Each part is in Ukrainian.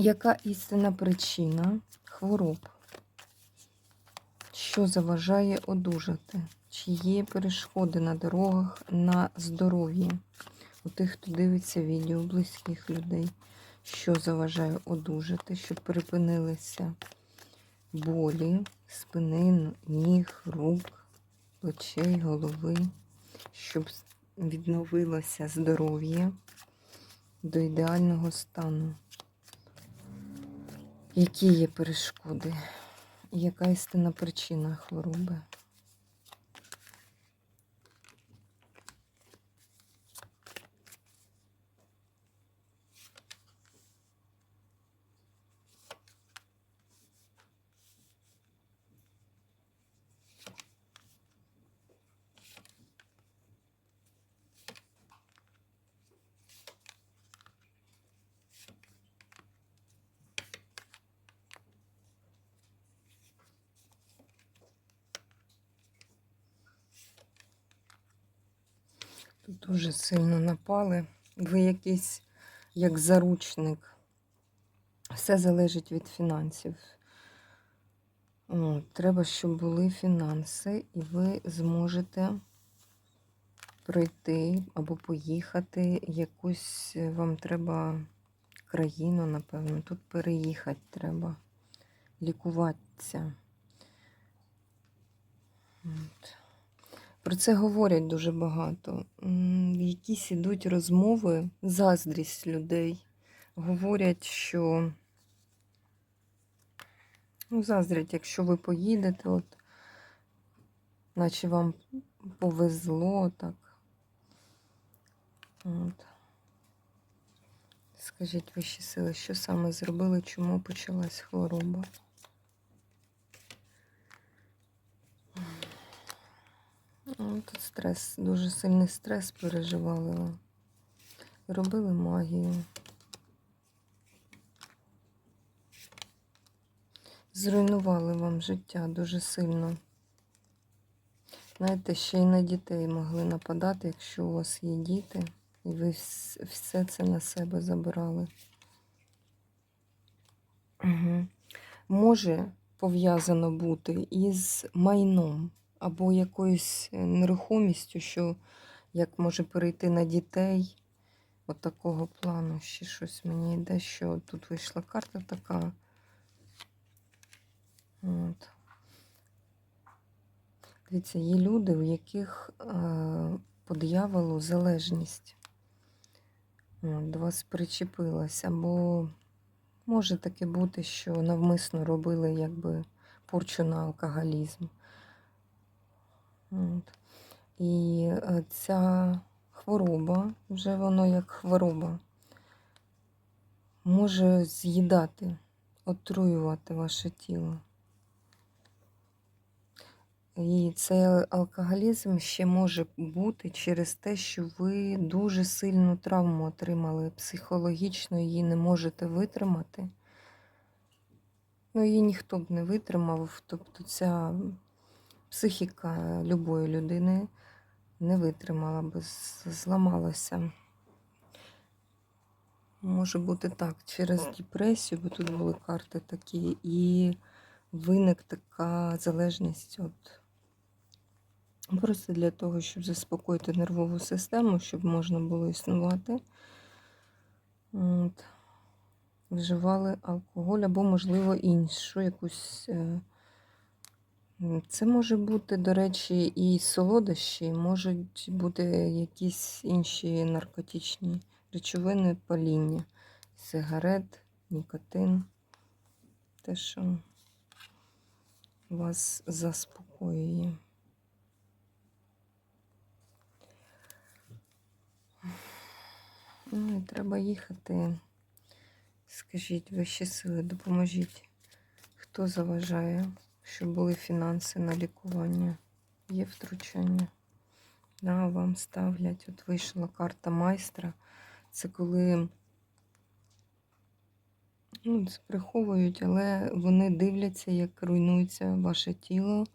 Яка істинна причина хвороб? Що заважає одужати? Чи є перешкоди на дорогах на здоров'я? У тих, хто дивиться відео близьких людей, що заважає одужати, щоб припинилися болі, спини, ніг, рук, плечей, голови, щоб відновилося здоров'я до ідеального стану. Які є перешкоди? Яка істинна причина хвороби? Дуже сильно напали. Ви якийсь як заручник. Все залежить від фінансів. От, треба, щоб були фінанси, і ви зможете пройти або поїхати. Якусь е, вам треба країну, напевно. Тут переїхати треба, лікуватися. От. Про це говорять дуже багато. Якісь ідуть розмови, заздрість людей. Говорять, що ну, заздрять, якщо ви поїдете, от, наче вам повезло так. От. Скажіть вищі сили, що саме зробили, чому почалась хвороба? Ну, Тут стрес, дуже сильний стрес переживали. Робили магію. Зруйнували вам життя дуже сильно. Знаєте, ще й на дітей могли нападати, якщо у вас є діти, і ви все це на себе забирали. Угу. Може пов'язано бути із майном або якоюсь е, нерухомістю, що як може перейти на дітей. От такого плану ще щось мені йде, що тут вийшла карта така. От. Дивіться, є люди, у яких е, по дияволу залежність от, до вас причепилася, або може таке бути, що навмисно робили якби порчу на алкоголізм. От. І е, ця хвороба, вже воно як хвороба, може з'їдати, отруювати ваше тіло. І цей алкоголізм ще може бути через те, що ви дуже сильну травму отримали, психологічно її не можете витримати. Ну, її ніхто б не витримав. Тобто ця психіка любої людини не витримала би, зламалася. Може бути так, через депресію, бо тут були карти такі, і виник така залежність от Просто для того, щоб заспокоїти нервову систему, щоб можна було існувати. От. Вживали алкоголь або, можливо, іншу якусь. е, Це може бути, до речі, і солодощі, можуть бути якісь інші наркотичні речовини паління, сигарет, нікотин. Те, що вас заспокоює. Ну, і треба їхати Скажіть, вищі сили, допоможіть. Хто заважає, щоб були фінанси на лікування? Є втручання? Да, вам ставлять. От вийшла карта майстра. Це коли ну, це приховують, але вони дивляться, як руйнується ваше тіло,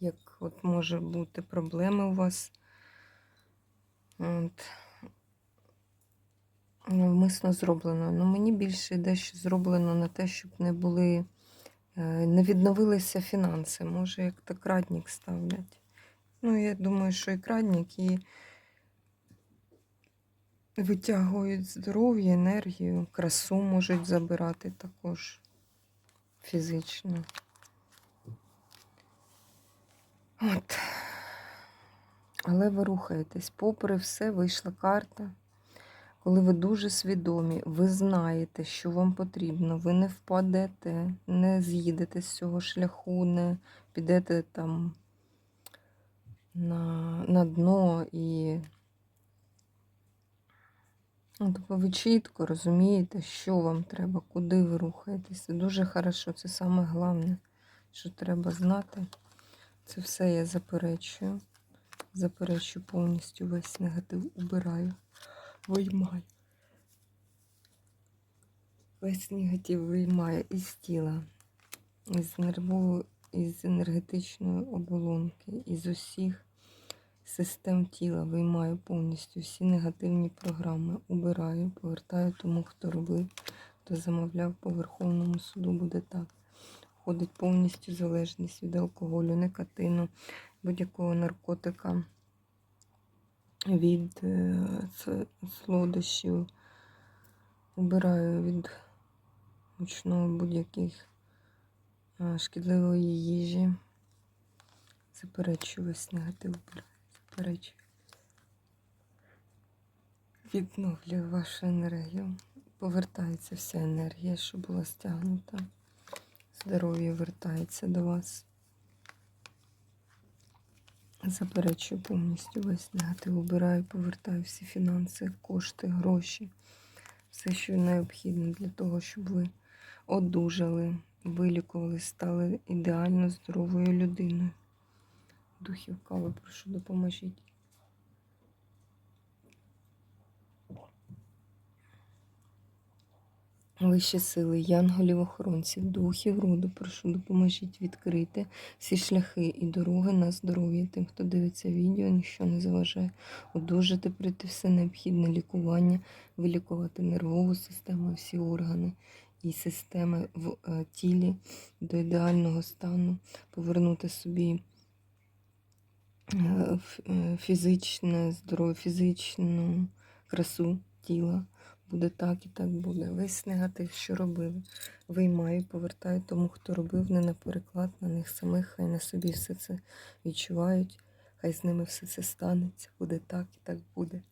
як от може бути проблеми у вас. От. Навмисно зроблено. Ну, мені більше дещо зроблено на те, щоб не були, не відновилися фінанси. Може, як так крадник ставлять. Ну, я думаю, що і крадник, і витягують здоров'я, енергію, красу можуть забирати також фізично. От. Але ви рухаєтесь. Попри все, вийшла карта. Коли ви дуже свідомі, ви знаєте, що вам потрібно, ви не впадете, не з'їдете з цього шляху, не підете там на, на дно і ну, тобто ви чітко розумієте, що вам треба, куди ви рухаєтесь. Це дуже хорошо, це саме головне, що треба знати. Це все я заперечую. Заперечую повністю весь негатив, убираю, виймаю. Весь негатив виймаю із тіла, із нервової, із енергетичної оболонки, із усіх систем тіла виймаю повністю всі негативні програми, убираю, повертаю тому, хто робив, хто замовляв по Верховному суду, буде так. Входить повністю залежність від алкоголю, никотину, будь-якого наркотика, від е, солодощів. Убираю від гучного будь-яких шкідливої їжі. Заперечую весь негатив, убираю, заперечую. Відновлюю вашу енергію. Повертається вся енергія, що була стягнута. Здоров'я вертається до вас. Заперечую повністю весь негатив. обираю, повертаю всі фінанси, кошти, гроші. Все, що необхідно для того, щоб ви одужали, вилікувались, стали ідеально здоровою людиною. Духів кави, прошу, допоможіть. Вищі сили, янголів, охоронців, духів роду, прошу, допоможіть відкрити всі шляхи і дороги на здоров'я тим, хто дивиться відео, ніщо не заважає одужати, пройти все необхідне лікування, вилікувати нервову систему, всі органи і системи в е, тілі до ідеального стану, повернути собі е, е, фізичне здоров'я, фізичну красу тіла. Буде так і так буде. Весь негатив, що робив, виймаю, повертаю тому, хто робив, не на переклад на них самих, хай на собі все це відчувають, хай з ними все це станеться. Буде так і так буде.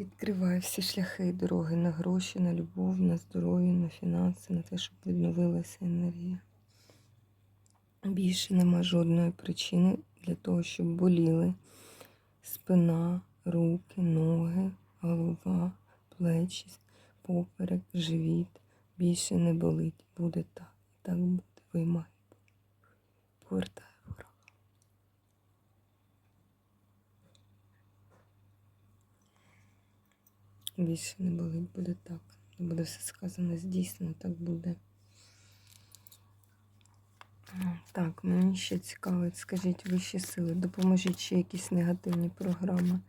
Відкриваю всі шляхи і дороги на гроші, на любов, на здоров'я, на фінанси, на те, щоб відновилася енергія. Більше нема жодної причини для того, щоб боліли спина, руки, ноги, голова, плечі, поперек, живіт. Більше не болить. Буде так. Так буде. Виймай. Повертаю ворога. Більше не болить, буде так. Буде все сказано здійснено, так буде. Так, мені ще цікавить, скажіть вищі сили, допоможіть ще якісь негативні програми,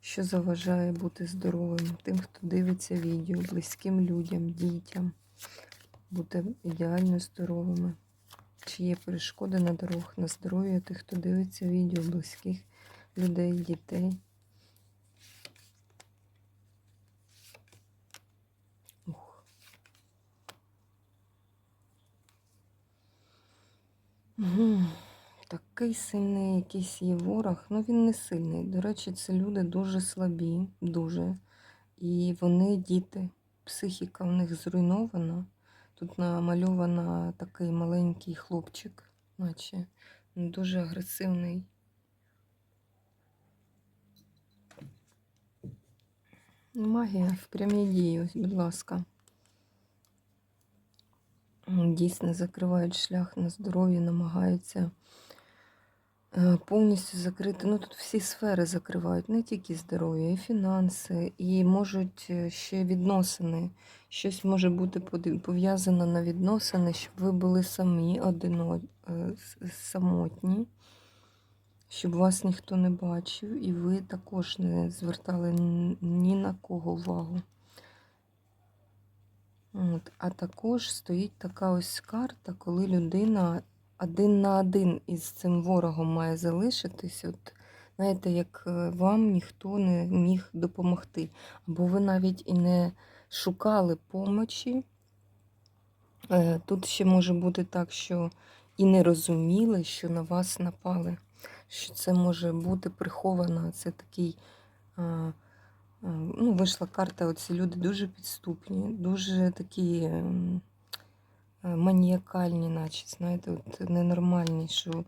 що заважає бути здоровим тим, хто дивиться відео, близьким людям, дітям, бути ідеально здоровими. Чи є перешкоди на дорогах на здоров'я тих, хто дивиться відео, близьких людей, дітей. Мгм. Такий сильний якийсь є ворог. Ну він не сильний. До речі, це люди дуже слабі, дуже. І вони діти. Психіка в них зруйнована. Тут намальована такий маленький хлопчик, наче дуже агресивний. Магія в прямій дії, ось, будь ласка. Дійсно закривають шлях на здоров'я, намагаються е, повністю закрити. Ну тут всі сфери закривають, не тільки здоров'я, і фінанси, і можуть е, ще відносини. Щось може бути пов'язано на відносини, щоб ви були самі, одино, е, самотні, щоб вас ніхто не бачив, і ви також не звертали ні на кого увагу. От. А також стоїть така ось карта, коли людина один на один із цим ворогом має залишитись. От, знаєте, як е, вам ніхто не міг допомогти. Або ви навіть і не шукали помочі. Е, Тут ще може бути так, що і не розуміли, що на вас напали. Що це може бути приховано. Це такий. А, Ну, вийшла карта, оці люди дуже підступні, дуже такі ем, е, маніакальні, наче, знаєте, от ненормальні, що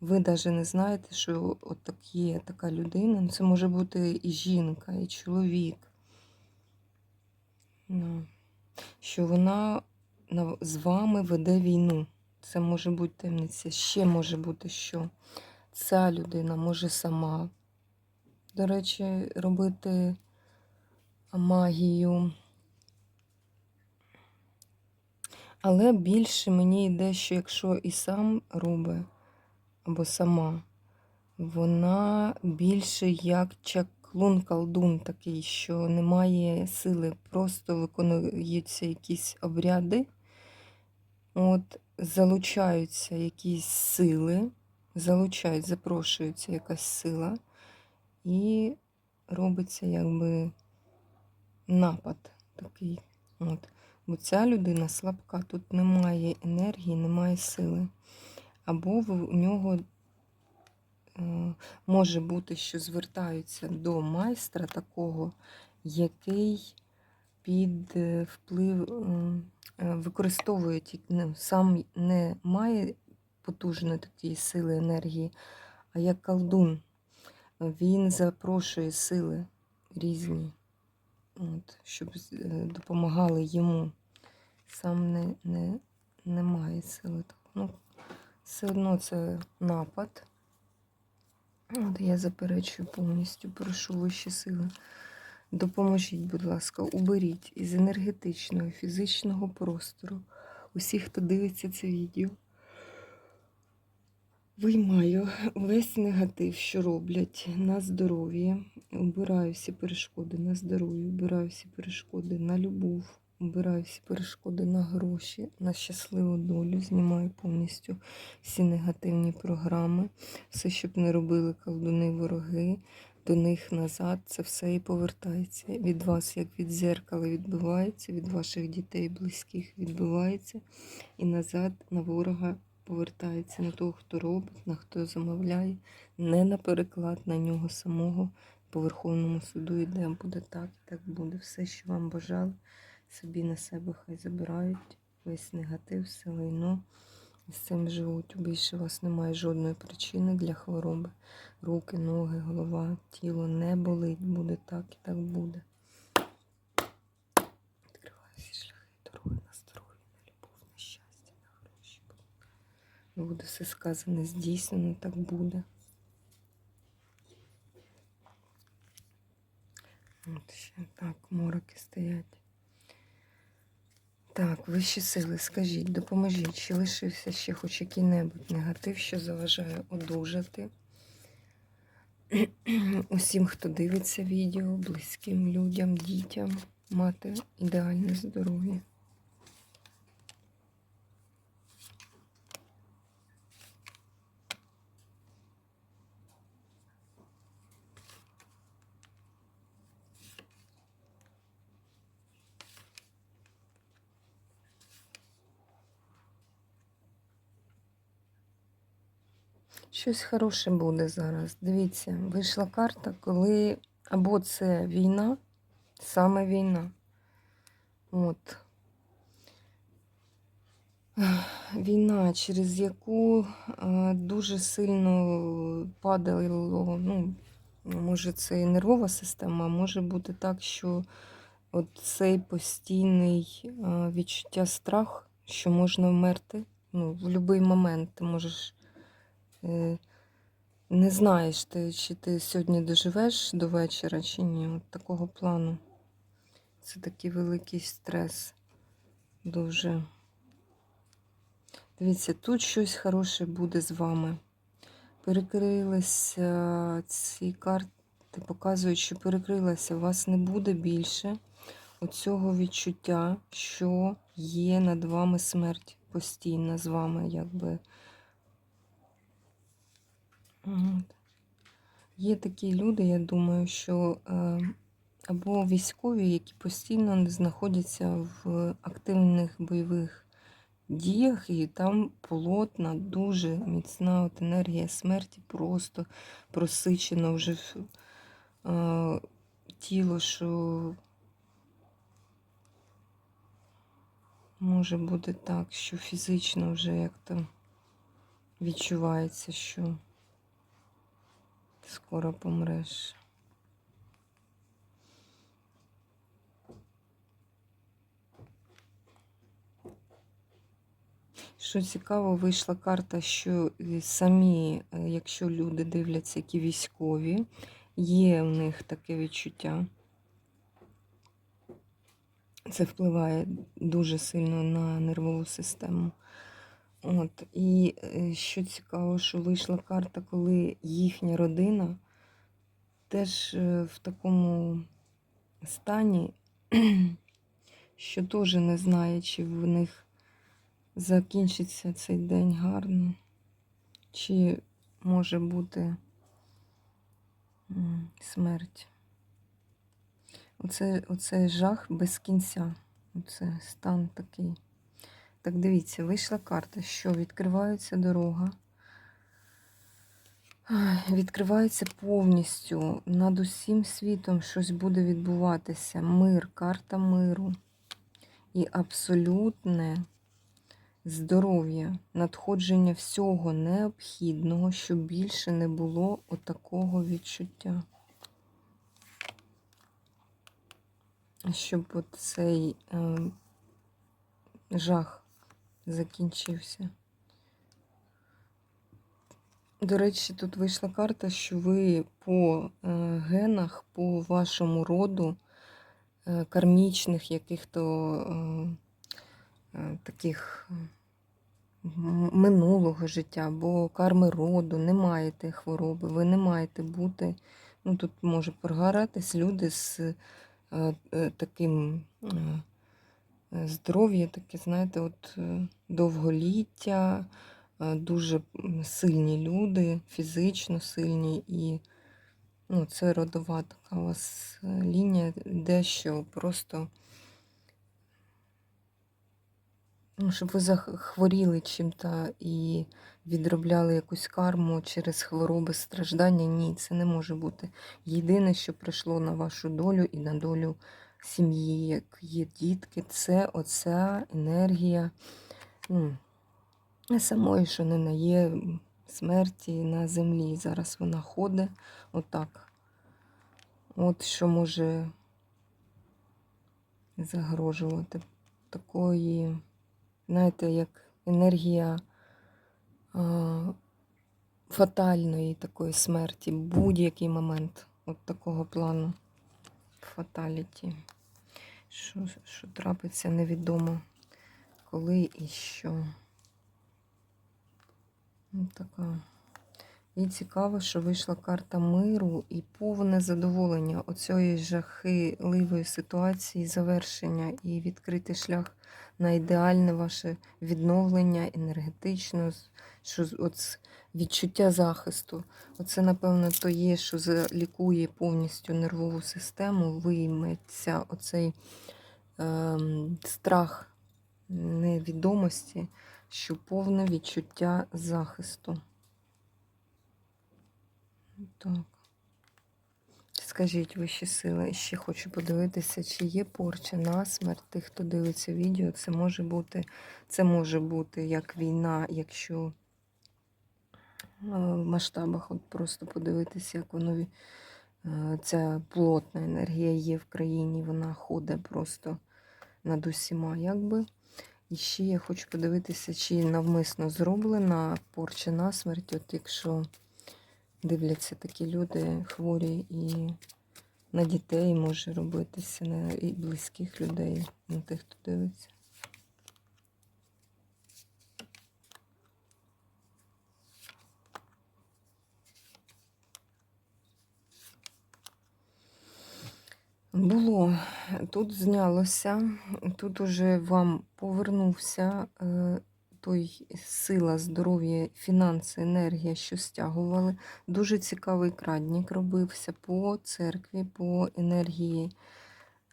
ви навіть не знаєте, що от так є така людина. Ну, Це може бути і жінка, і чоловік. Ну, Що вона з вами веде війну. Це може бути темниця. Ще може бути, що ця людина може сама, до речі, робити магію. Але більше мені йде, що якщо і сам робить, або сама, вона більше як чаклун колдун такий, що немає сили, просто виконуються якісь обряди, от залучаються якісь сили, залучають, запрошується якась сила, і робиться якби напад такий. От. Бо ця людина слабка, тут немає енергії, немає сили. Або в- нього е, може бути, що звертаються до майстра такого, який під е, вплив е, використовує ну, сам не має потужної такої сили енергії, а як колдун. Він запрошує сили різні, от, щоб е, допомагали йому. Сам не, не, не має сили. Ну, все одно це напад. От я заперечую повністю, прошу вищі сили. Допоможіть, будь ласка, уберіть із енергетичного, фізичного простору усіх, хто дивиться це відео. Виймаю весь негатив, що роблять на здоров'я. Убираю всі перешкоди на здоров'я, убираю всі перешкоди на любов, убираю всі перешкоди на гроші, на щасливу долю, знімаю повністю всі негативні програми, все, щоб не робили колдуни вороги, до них назад це все і повертається. Від вас, як від зеркала, відбивається, від ваших дітей, близьких відбивається, і назад на ворога повертається на того, хто робить, на хто замовляє, не на переклад на нього самого. По Верховному суду йде, буде так, і так буде. Все, що вам бажали, собі на себе хай забирають. Весь негатив, все лайно. З цим живуть. Більше у вас немає жодної причини для хвороби. Руки, ноги, голова, тіло не болить. Буде так і так буде. Відкриваю всі шляхи, дороги на здоров'я, на любов, на щастя, на гроші. Буде все сказане, здійснено, так буде. От ще так, мороки стоять. Так, вищі сили, скажіть, допоможіть, чи лишився ще хоч який-небудь негатив, що заважає одужати. Усім, хто дивиться відео, близьким людям, дітям, мати ідеальне здоров'я. Щось хороше буде зараз. Дивіться, вийшла карта, коли або це війна, саме війна. От. Війна, через яку е, дуже сильно падало, ну, може це і нервова система, може бути так, що от цей постійний е, відчуття страх, що можна вмерти. Ну, в будь-який момент ти можеш. Е, Не знаєш, ти, чи ти сьогодні доживеш до вечора, чи ні. От такого плану. Це такий великий стрес. Дуже. Дивіться, тут щось хороше буде з вами. Перекрилися ці карти, показують, що перекрилася. У вас не буде більше оцього відчуття, що є над вами смерть постійно з вами, якби. Є такі люди, я думаю, що е, або військові, які постійно знаходяться в активних бойових діях, і там полотна, дуже міцна от енергія смерті, просто просичена вже е, тіло, що може бути так, що фізично вже як-то відчувається, що скоро помреш. Що цікаво, вийшла карта, що самі, е, якщо люди дивляться, які військові, є в них таке відчуття. Це впливає дуже сильно на нервову систему. От. І е, що цікаво, що вийшла карта, коли їхня родина теж е, в такому стані, що теж не знає, чи в них закінчиться цей день гарно, чи може бути смерть. Оце, оце жах без кінця. Оце стан такий. Так, дивіться, вийшла карта, що відкривається дорога. Відкривається повністю. Над усім світом щось буде відбуватися. Мир, карта миру. І абсолютне здоров'я, надходження всього необхідного, щоб більше не було отакого відчуття. Щоб от цей е, жах закінчився. До речі, тут вийшла карта, що ви по е, генах, по вашому роду е, кармічних яких-то е, таких минулого життя, бо карми роду, не маєте хвороби, ви не маєте бути. Ну, тут може прогоратись люди з таким здоров'я, таке, знаєте, от е, довголіття, е, дуже сильні люди, фізично сильні, і ну, це родова така у вас е, лінія, де що просто. Ну, щоб ви захворіли чим-то і відробляли якусь карму через хвороби, страждання. Ні, це не може бути. Єдине, що прийшло на вашу долю і на долю сім'ї, як є дітки, це оця енергія ну, самої, що не на є смерті на землі. Зараз вона ходить отак. От що може загрожувати такої знаєте, як енергія а, фатальної такої смерті, будь-який момент от такого плану фаталіті. Що, що трапиться, невідомо коли і що. Ось така. І цікаво, що вийшла карта миру і повне задоволення оцієї жахливої ситуації, завершення і відкритий шлях на ідеальне ваше відновлення енергетично, що от відчуття захисту. Оце, напевно, то є, що залікує повністю нервову систему, вийметься оцей ем, страх невідомості, що повне відчуття захисту. Так. Скажіть вищі сили, ще хочу подивитися, чи є порча на смерть тих, хто дивиться відео. Це може бути, це може бути як війна, якщо е, в масштабах от просто подивитися, як воно е, ця плотна енергія є в країні, вона ходить просто над усіма, якби. І ще я хочу подивитися, чи навмисно зроблена порча на смерть, от якщо дивляться такі люди хворі і на дітей може робитися, на і близьких людей, на тих, хто дивиться. Було, тут знялося, тут уже вам повернувся е, той сила, здоров'я, фінанси, енергія, що стягували. Дуже цікавий крадник робився по церкві, по енергії.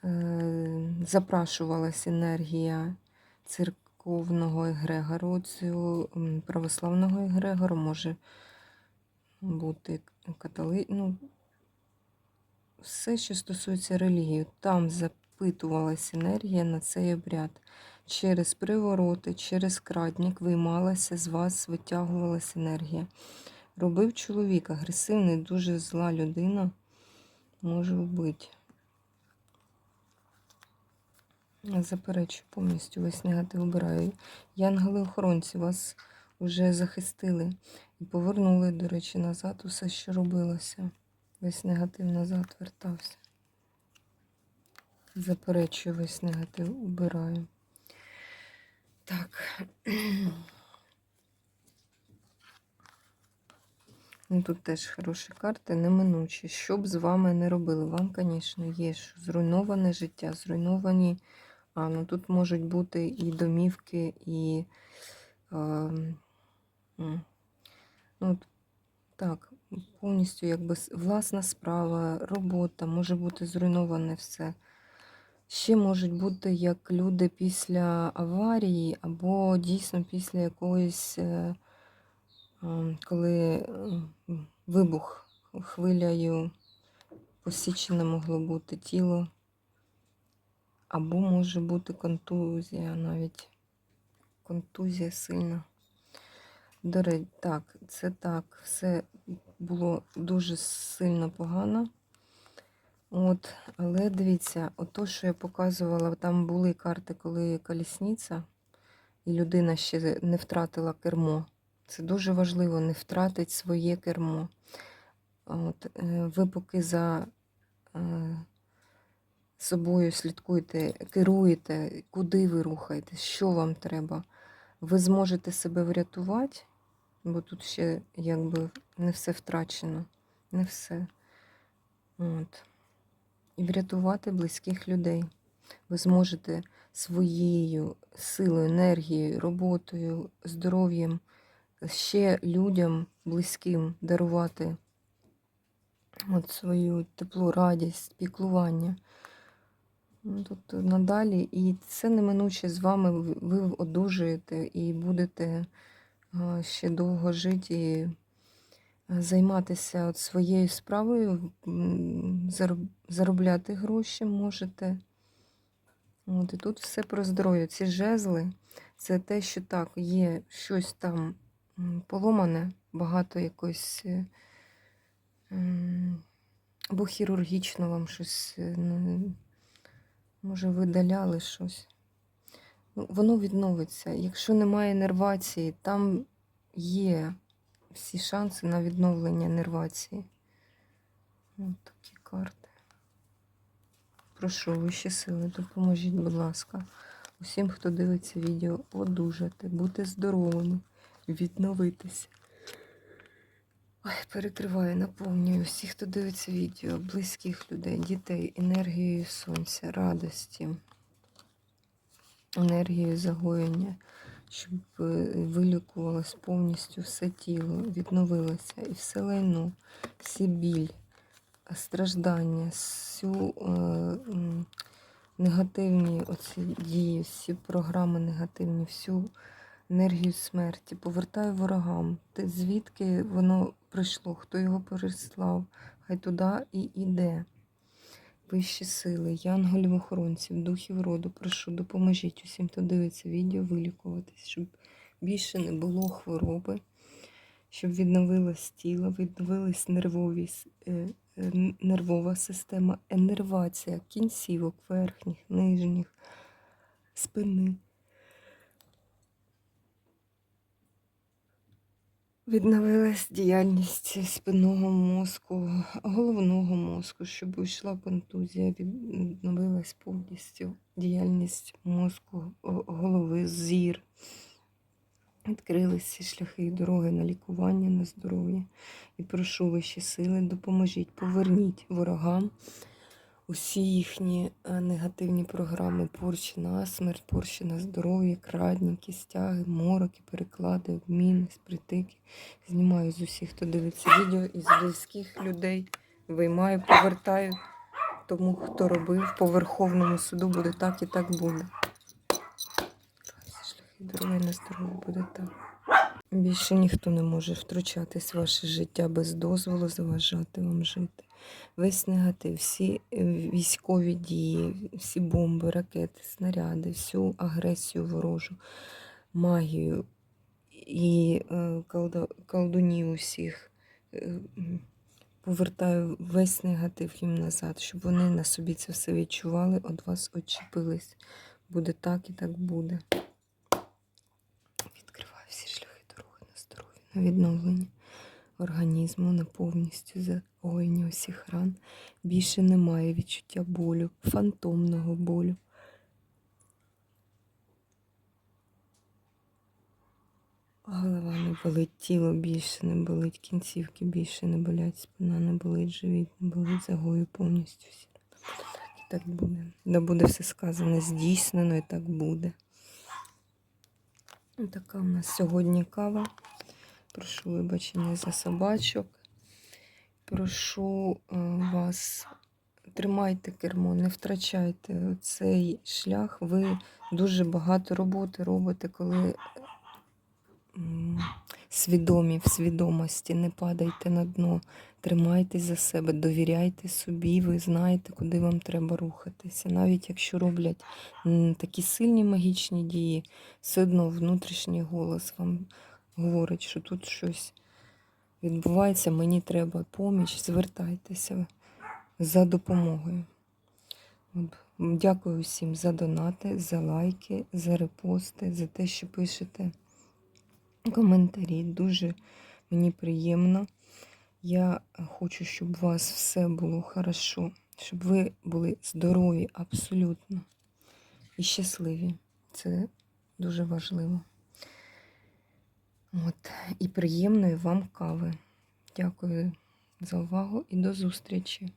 Е, запрашувалась енергія церковного егрегору, цього православного егрегору, може бути католи... ну, все, що стосується релігії, там запитувалася енергія на цей обряд. Через привороти, через крадник виймалася з вас, витягувалася енергія. Робив чоловік, агресивний, дуже зла людина, може вбити. Заперечую повністю весь негатив обираю. Янголи-охоронці вас вже захистили і повернули, до речі, назад усе, що робилося. Весь негатив назад вертався. Заперечую весь негатив, убираю. Так. Ну, тут теж хороші карти, неминучі. Що б з вами не робили? Вам, звісно, є що зруйноване життя, зруйновані. А, ну тут можуть бути і домівки, і. М, ну, так, повністю якби власна справа, робота, може бути зруйноване все. Ще можуть бути як люди після аварії, або дійсно після якоїсь, е, ем, коли е, вибух хвилею посічене могло бути тіло, або може бути контузія навіть. Контузія сильна. До речі, так, це так, все було дуже сильно погано. От, але дивіться, ото, що я показувала, там були карти, коли колісниця, і людина ще не втратила кермо. Це дуже важливо, не втратити своє кермо. От, е, ви поки за е, собою слідкуєте, керуєте, куди ви рухаєтесь, що вам треба. Ви зможете себе врятувати, бо тут ще якби не все втрачено, не все. От і врятувати близьких людей. Ви зможете своєю силою, енергією, роботою, здоров'ям ще людям близьким дарувати от свою теплу, радість, піклування. Ну, Тобто надалі, і це неминуче з вами ви- одужуєте і будете ще довго жити займатися от своєю справою, заробляти гроші можете. От, і тут все про здоров'я. Ці жезли це те, що так, є щось там поломане, багато якось. е, Або хірургічно вам щось, е, ну, може, видаляли щось. Ну, воно відновиться. Якщо немає нервації, там є всі шанси на відновлення нервації. Ось такі карти. Прошу вищі сили, допоможіть, будь ласка, усім, хто дивиться відео, одужати, бути здоровими, відновитися. Ой, перекриваю, наповнюю всіх, хто дивиться відео, близьких людей, дітей, енергією сонця, радості, енергією загоєння, щоб е, вилікувалось повністю все тіло, відновилося і все лайно, всі біль, страждання, всю е, негативні оці дії, всі програми негативні, всю енергію смерті, повертаю ворогам. Звідки воно прийшло, хто його переслав, хай туди і йде. Вищі сили, янголів охоронців, духів роду, прошу, допоможіть усім, хто дивиться відео, вилікуватись, щоб більше не було хвороби, щоб відновилось тіло, відновилась нервові, е, е, нервова система, енервація кінцівок, верхніх, нижніх, спини. Відновилась діяльність спинного мозку, головного мозку, щоб йшла контузія, відновилась повністю діяльність мозку, голови, зір. Відкрились всі шляхи і дороги на лікування, на здоров'я. І прошу вищі сили, допоможіть, поверніть ворогам усі їхні е, негативні програми порчі на смерть, порчі на здоров'я, крадніки, стяги, мороки, переклади, обміни, притики. Знімаю з усіх, хто дивиться відео, із близьких людей. Виймаю, повертаю тому, хто робив. По Верховному суду буде так і так буде. Шляхи дороги на здоров'я буде так. Більше ніхто не може втручатись в ваше життя без дозволу, заважати вам жити. Весь негатив, всі е, військові дії, всі бомби, ракети, снаряди, всю агресію ворожу, магію і е, колдунів усіх. е, Повертаю весь негатив їм назад, щоб вони на собі це все відчували, від вас очіпились. Буде так і так буде. Відкриваю всі шляхи дороги на здоров'я, на відновлення організму, на повністю загоєння усіх ран. Більше немає відчуття болю, фантомного болю. Голова не болить, тіло більше не болить, кінцівки більше не болять, спина не болить, живіт не болить, загою повністю всі. І так буде. Да буде все сказано, здійснено і так буде. Така у нас сьогодні кава. Прошу вибачення за собачок. Прошу е, вас, тримайте кермо, не втрачайте цей шлях. Ви дуже багато роботи робите, коли свідомі в свідомості, не падайте на дно, тримайтесь за себе, довіряйте собі, ви знаєте, куди вам треба рухатися. Навіть якщо роблять такі сильні магічні дії, все одно внутрішній голос вам говорить, що тут щось відбувається, мені треба поміч, звертайтеся за допомогою. Дякую всім за донати, за лайки, за репости, за те, що пишете коментарі. Дуже мені приємно. Я хочу, щоб у вас все було хорошо, щоб ви були здорові абсолютно і щасливі. Це дуже важливо. От. І приємної вам кави. Дякую за увагу і до зустрічі!